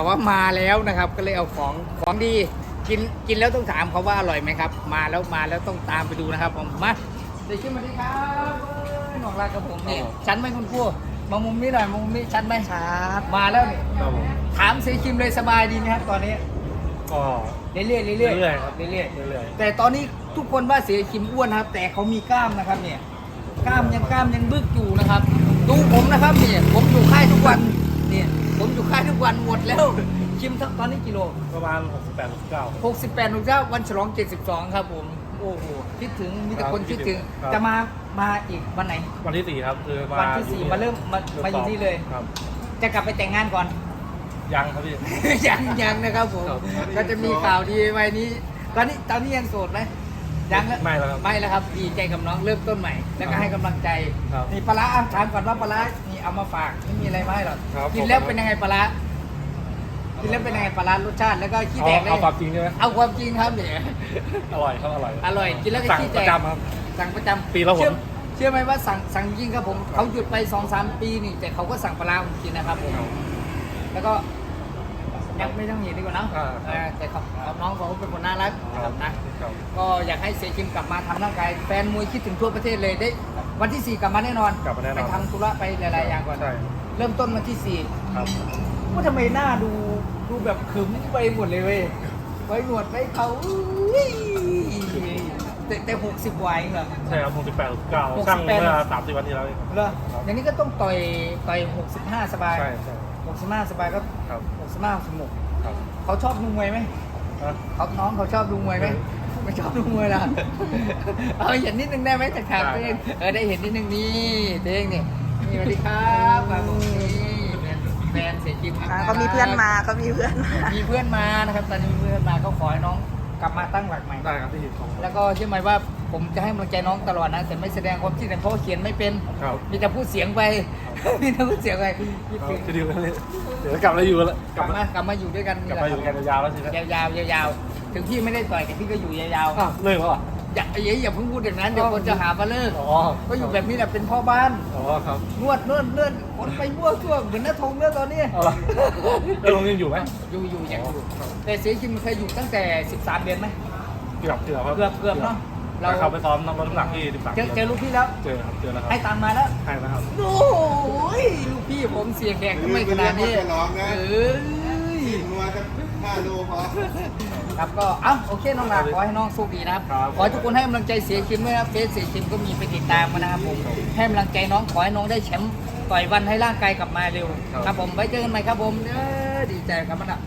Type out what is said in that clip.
แต่ว่ามาแล้วนะครับก็เลยเอาของของดีกินกินแล้วต้องถามเขาว่าอร่อยไหมครับ มาแล้วมาแล้วต้องตามไปดูนะครับผมมาเดี๋ยวขึ้นมาดีครับเอ้ยหนองลากับผมนี่ชั้นไหมคุณครูมามุมนี้หน่อยมามุมนี้ชั้นไหมครับมาแล้วนี่ครับผมถามเซคิมเลยสบายดีไหมครับตอนนี้ก็เรื่อยๆเรื่อยๆเรื่อยๆครับเรื่อยเรื่อยๆแต่ตอนนี้ทุกคนว่าเสียคิมอ้วนนะครับ แต่เขามีกล้ามนะครับเนี่ยกล้ามยังกล้ามยังบึกอยู่นะครับ ดูผมนะครับเนี่ยผมอยู่ค่ายทุกวันเนี่ย ผมอยู่ค่ายทุกวันหมดแล้วคิมตอนนี้กิโลๆประมาณ 68 69 68หนุ่มเจ้าวันฉลอง 72 ครับผม โอ้โห คิดถึง มีแต่คนครับคิดถึง ครับ จะมา มาอีกวันไหน วันที่ 4 ครับ คือมาวันที่สี่มาเริ่มมามาอยู่นี่เลย ครับ จะกลับไปแต่งงานก่อน ยังครับพี่ ยังยังนะครับผม ครับก็จะมีข่าวดีไว้นี้ ตอนนี้ตอนนี้ยังโสดไหมยังแล้วไม่แล้วครับไม่แล้วครับ ดีใจกับน้องเริ่มต้นใหม่ แล้วก็ให้กำลังใจ ครับนี่ปลาร้าอะถามก่อนว่าปลาร้านี่ เอามาฝากไม่มีอะไรมาให้หรอกครับกินแล้วผมเป็นยังไงปลาร้ากินแล้วเป็นยังไงปลาร้ารสชาติแล้วก็ขี้เอาแตกเลยเอาความจริงใช่ไหมเอาความจริงครับเนี่ยอร่อยครับอร่อยอร่อยกินแล้วก็สั่งขี้ปแตระกจำครับสั่งประจำปีละหนเชื่อเชื่อไหมว่าสั่งสั่งยิงครับผมเขาหยุดไปสองสามปีนี่แต่เขาก็สั่งปลาร้าผมกินนะครับผมแล้วก็ยังไม่ต้องหนีดีกว่าเนอะอ่าเออแต่เขาน้องเขาเป็นคนน่ารักนะครับนะครับก็อยากให้เซคิมกลับมาทำร่างกายแฟนมวยคิดถึงทั่วประเทศเลยได้ วันที่ 4 กลับมาแน่นอนกลับมาแน่นอน ไปทำธุระไปหลายๆอย่างก่อน ใช่เริ่มต้นวันที่ ครับ 4 ว่าทำไมหน้าดูดูแบบขึมไปหมดเลยเว้ยไว้หนวดไว้เขาอุ้ยแต่แต่หกสิบกว่าเองเหรอ ใช่ครับ68 69ช่างเมื่อ30วันที่แล้วเองครับ เหรออย่างนี้ก็ต้องต่อยต่อย65สบายใช่ใช่65สบายก็ครับ65สนุกครับเขาชอบดูมวยไหม อะ เขาน้องเขาชอบดูมวยไหม ไม่ ชอบดูมวยล่ะเอาเห็นนิดนึงได้ไหมจากข่าวได้เองเออได้เห็นนิดนึงนี่เด้งนี่นี่สวัสดีครับมาผมนี่แฟนเสียจิมอ่าเขามีเพื่อนมาเขามีเพื่อนมามีเพื่อนมานะครับตอนนี้มีเพื่อนมาเขาขอให้น้องกลับมาตั้งหลักใหม่ ได้ครับพี่ของแล้วก็เชื่อไหมว่าผมจะให้กำลังใจน้องตลอดนะ แต่ไม่แสดงความคิดเห็นเพราะว่าเขียนไม่เป็น ครับมีแต่พูดเสียงไป มีแต่พูดเสียงไปคิดครับถึงจะดีกันเลยเดี๋ยวกลับมาอยู่แล้วกลับมากลับมาอยู่ด้วยกันกลับมาอยู่กันยาวๆแล้วสิครับยาวๆยาวๆ ถึงพี่ไม่ได้ต่อยแต่พี่ก็อยู่ยาวอ้าวเลิกแล้วเหรอ ๆอย่าอย่าอย่าเพิ่งพูดอย่างนั้นเดี๋ยวคนจะหามาเลิกอ๋อ ก็อยู่แบบนี้แหละเป็นพ่อบ้าน อ๋อครับนวดนวดนวดคนไปมั่วซั่วเหมือนน้าทงเนื้อตอนนี้เอาละแล้วลงยังอยู่ไหมอยู่อยู่ยังอยู่ครับแต่เสียคิมเคยอยู่ตั้งแต่ 13 เดือนไหม เกือบเกือบครับเกือบเกือบเนอะเรา เราเข้าไปซ้อมน้ำลดน้ำหนักที่13เจอเจอลูกพี่แล้ว เจอครับเจอแล้วครับให้ตังค์มาแล้วให้นะครับ โอ้ยลูกพี่ผมเสียแขกทำไมขนาดนี้เรียกว่าจะร้องนะเอ้ ยนัวจะห้าโลพอ ครับก็เอ้าโอเคน้องหลาขอให้น้องโชคดีนะครับครับ ขอให้ทุกคนให้กำลังใจเสียคิมด้วยนะครับเฟซเสียคิมก็มีไปติดตามมานะครับผมให้กำลังใจน้องขอให้น้องได้แชมป์ต่อยวันให้ร่างกายกลับมาเร็วครับผมไว้เจอกันใหม่ครับผมเออดีใจครับมันอะ